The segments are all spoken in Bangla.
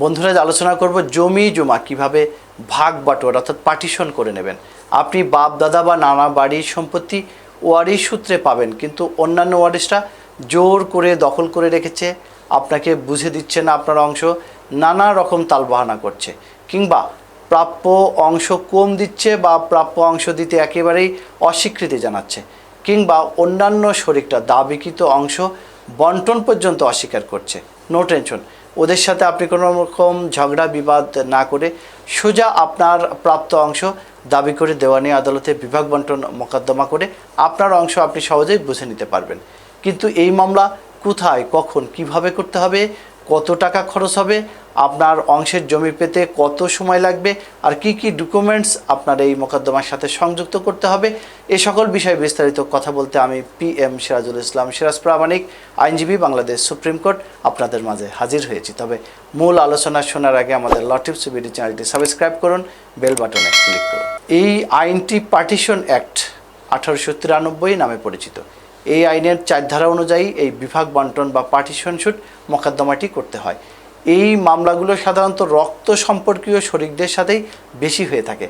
বন্ধুরা আলোচনা করব জমি জমা কীভাবে ভাগ বাটোয়ার অর্থাৎ পার্টিশন করে নেবেন। আপনি বাপ, দাদা বা নানা বাড়ির সম্পত্তি ওয়ারিশ সূত্রে পাবেন, কিন্তু অন্যান্য ওয়ারিশরা জোর করে দখল করে রেখেছে, আপনাকে বুঝে দিচ্ছে না আপনার অংশ, নানা রকম তালবাহানা করছে, কিংবা প্রাপ্য অংশ কম দিচ্ছে বা প্রাপ্য অংশ দিতে একেবারেই অস্বীকৃতি জানাচ্ছে, কিংবা অন্যান্য শরিকটা দাবিকৃত অংশ বন্টন পর্যন্ত অস্বীকার করছে। নো টেনশন ওদের সাথে আপনি কোনো রকম ঝগড়া, বিবাদ না করে সোজা আপনার প্রাপ্ত অংশ দাবি করে দেওয়ানি আদালতে বিভাগ বন্টন মোকদ্দমা করে আপনার অংশ আপনি সহজেই বুঝে নিতে পারবেন। কিন্তু এই মামলা কোথায়, কখন, কীভাবে করতে হবে কত টাকা খরচ হবে, আপনার অংশের জমি পেতে কত সময় লাগবে, আর কি কি ডকুমেন্টস আপনার এই মোকদ্দমার সাথে সংযুক্ত করতে হবে, এ সকল বিষয়ে বিস্তারিত কথা বলতে আমি পি এম সিরাজুল ইসলাম সিরাজ প্রামাণিক, আইনজীবী বাংলাদেশ সুপ্রিম কোর্ট আপনাদের মাঝে হাজির হয়েছি। তবে মূল আলোচনা শোনার আগে আমাদের লটিপস বিডি চ্যানেলটি সাবস্ক্রাইব করুন বেল বাটনে ক্লিক করুন। এই আইনটি পার্টিশন অ্যাক্ট আঠারোশো তিরানব্বই নামে পরিচিত। এই আইনের চার ধারা অনুযায়ী এই বিভাগ বন্টন বা পার্টিশন শুট মোকদ্দমাটি করতে হয়। এই মামলাগুলো সাধারণত রক্ত সম্পর্কীয় শরিকদের সাথেই বেশি হয়ে থাকে।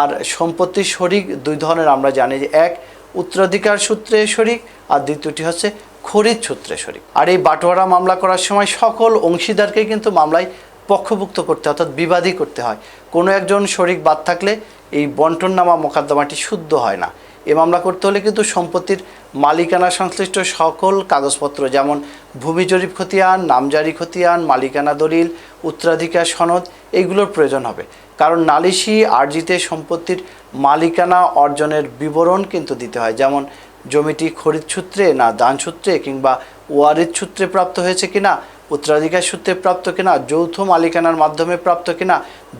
আর সম্পত্তির শরিক দুই ধরনের আমরা জানি যে এক, উত্তরাধিকার সূত্রে শরিক আর দ্বিতীয়টি হচ্ছে খরিদ সূত্রে শরিক। আর এই বাটোয়ারা মামলা করার সময় সকল অংশীদারকে কিন্তু মামলায় পক্ষভুক্ত করতে অর্থাৎ বিবাদী করতে হয়। কোনো একজন শরিক বাদ থাকলে এই বন্টন নামা মোকদ্দমাটি শুদ্ধ হয় না। এ মামলা করতে হলে কিন্তু সম্পত্তির মালিকানা সংশ্লিষ্ট সকল কাগজপত্র, যেমন ভূমি জরিপ খতিয়ান, নামজারি খতিয়ান, মালিকানা দলিল, উত্তরাধিকার সনদ এইগুলোর প্রয়োজন হবে। কারণ নালিশি আর্জিতে সম্পত্তির মালিকানা অর্জনের বিবরণ কিন্তু দিতে হয়। যেমন, জমিটি খরিদ সূত্রে না দান সূত্রে কিংবা ওয়ারিদ সূত্রে প্রাপ্ত হয়েছে কিনা উত্তরাধিকার সূত্রে প্রাপ্ত কিনা, যৌথ মালিকানার মাধ্যমে প্রাপ্ত কিনা,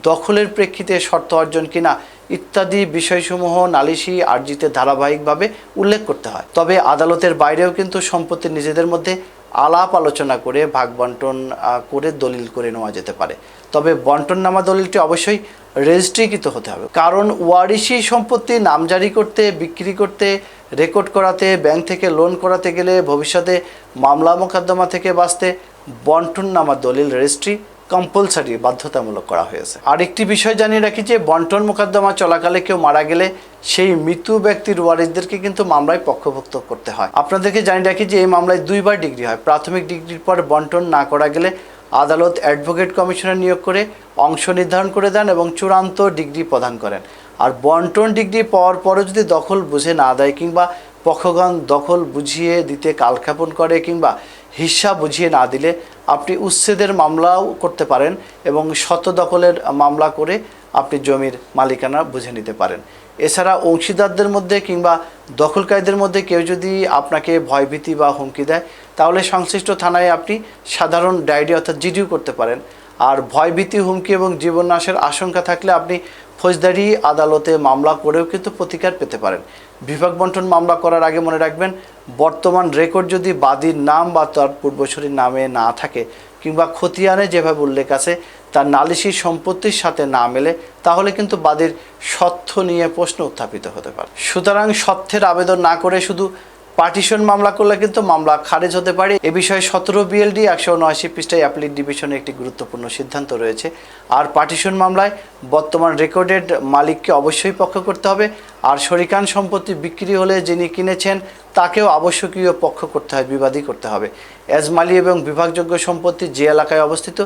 দখলের প্রেক্ষিতে শর্ত অর্জন কিনা ইত্যাদি বিষয়সমূহ নালিশি আর্জিতে ধারাবাহিকভাবে উল্লেখ করতে হয়। তবে আদালতের বাইরেও কিন্তু সম্পত্তি নিজেদের মধ্যে আলাপ আলোচনা করে ভাগ বন্টন করে দলিল করে নেওয়া যেতে পারে। তবে বন্টন নামা দলিলটি অবশ্যই রেজিস্ট্রিকৃত হতে হবে। কারণ ওয়ারিশি সম্পত্তি নামজারি করতে, বিক্রি করতে রেকর্ড করাতে ব্যাংক থেকে লোন করাতে গেলে ভবিষ্যতে মামলা মোকদ্দমা থেকে বাঁচতে বন্টন নামা দলিল রেজিস্ট্রি কম্পালসারি বাধ্যতামূলক করা হয়েছে। আরেকটি বিষয় জানিয়ে রাখি যে, বন্টন মোকদ্দমা চলাকালে কেউ মারা গেলে সেই মৃত ব্যক্তির ওয়ারিসদেরকে কিন্তু মামলায় পক্ষভুক্ত করতে হয়। আপনাদেরকে জানিয়ে রাখি যে, এই মামলায় দুইবার ডিগ্রি হয়। প্রাথমিক ডিগ্রির পর বন্টন না করা গেলে আদালত অ্যাডভোকেট কমিশনার নিয়োগ করে অংশ নির্ধারণ করে দেন এবং চূড়ান্ত ডিগ্রি প্রদান করেন। আর বন্টন ডিগ্রি পাওয়ার পরও যদি দখল বুঝে না দেয় কিংবা পক্ষগণ দখল বুঝিয়ে দিতে কালক্ষেপণ করে কিংবা হিস্সা বুঝিয়ে না দিলে আপনি উচ্ছেদের মামলাও করতে পারেন এবং শত দখলের মামলা করে আপনি জমির মালিকানা বুঝে নিতে পারেন। এছাড়া অংশীদারদের মধ্যে কিংবা দখলকারীদের মধ্যে কেউ যদি আপনাকে ভয়ভীতি বা হুমকি দেয়, তাহলে সংশ্লিষ্ট থানায় আপনি সাধারণ ডায়েরি অর্থাৎ জিডিও করতে পারেন। আর ভয়ভীতি, হুমকি এবং জীবননাশের আশঙ্কা থাকলে আপনি ফৌজদারি, আদালতে মামলা করেও কিন্তু প্রতিকার পেতে পারেন। বিভাগ বন্টন মামলা করার আগে মনে রাখবেন, বর্তমান রেকর্ড যদি বাদীর নাম বা তার পূর্বসূরির নামে না থাকে কিংবা খতিয়ানে যেভাবে উল্লেখ আছে, তার নালিশি সম্পত্তির সাথে না মেলে, তাহলে কিন্তু বাদীর সত্য নিয়ে প্রশ্ন উত্থাপিত হতে পারে। সুতরাং সত্যের আবেদন না করে শুধু পার্টিশন মামলা করলে কিন্তু মামলা খারিজ হতে পারে। এ বিষয়ে সতেরো বিএলডি একশো উনআশি পৃষ্ঠায় অ্যাপিলিট ডিভিশনে একটি গুরুত্বপূর্ণ সিদ্ধান্ত রয়েছে। আর পার্টিশন মামলায় বর্তমান রেকর্ডেড মালিককে অবশ্যই পক্ষ করতে হবে। আর শরিকান সম্পত্তি বিক্রি হলে যিনি কিনেছেন, তাকেও আবশ্যকীয় পক্ষ করতে হয়, বিবাদী করতে হবে। এজমালি এবং বিভাগযোগ্য সম্পত্তি যে এলাকায় অবস্থিত,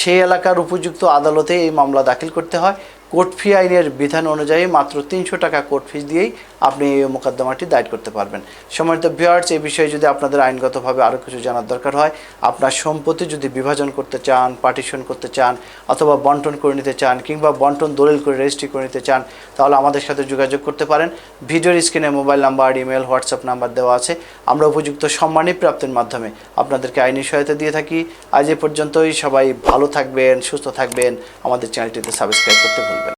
সেই এলাকার উপযুক্ত আদালতে এই মামলা দাখিল করতে হয়। কোর্ট ফি আইনের বিধান অনুযায়ী মাত্র তিনশো টাকা কোর্ট ফিস দিয়েই আপনি এই মোকদ্দমাটি দায়ের করতে পারবেন। সম্মানিত ভিউয়ার্স এই বিষয়ে যদি আপনাদের আইনগতভাবে আরও কিছু জানার দরকার হয়, আপনার সম্পত্তি যদি বিভাজন করতে চান, পার্টিশন করতে চান, অথবা বন্টন করে নিতে চান, কিংবা বন্টন দলিল করে রেজিস্ট্রি করে নিতে চান, তাহলে আমাদের সাথে যোগাযোগ করতে পারেন। ভিডিওর স্ক্রিনে mobile number, email, WhatsApp number দেওয়া আছে। আমরা উপযুক্ত সম্মানী প্রাপ্তির মাধ্যমে আপনাদেরকে আইনি সহায়তা দিয়ে থাকি। আজ এ পর্যন্তই। সবাই ভালো থাকবেন, সুস্থ থাকবেন। আমাদের চ্যানেলটিতে সাবস্ক্রাইব করতে ভুলবেন।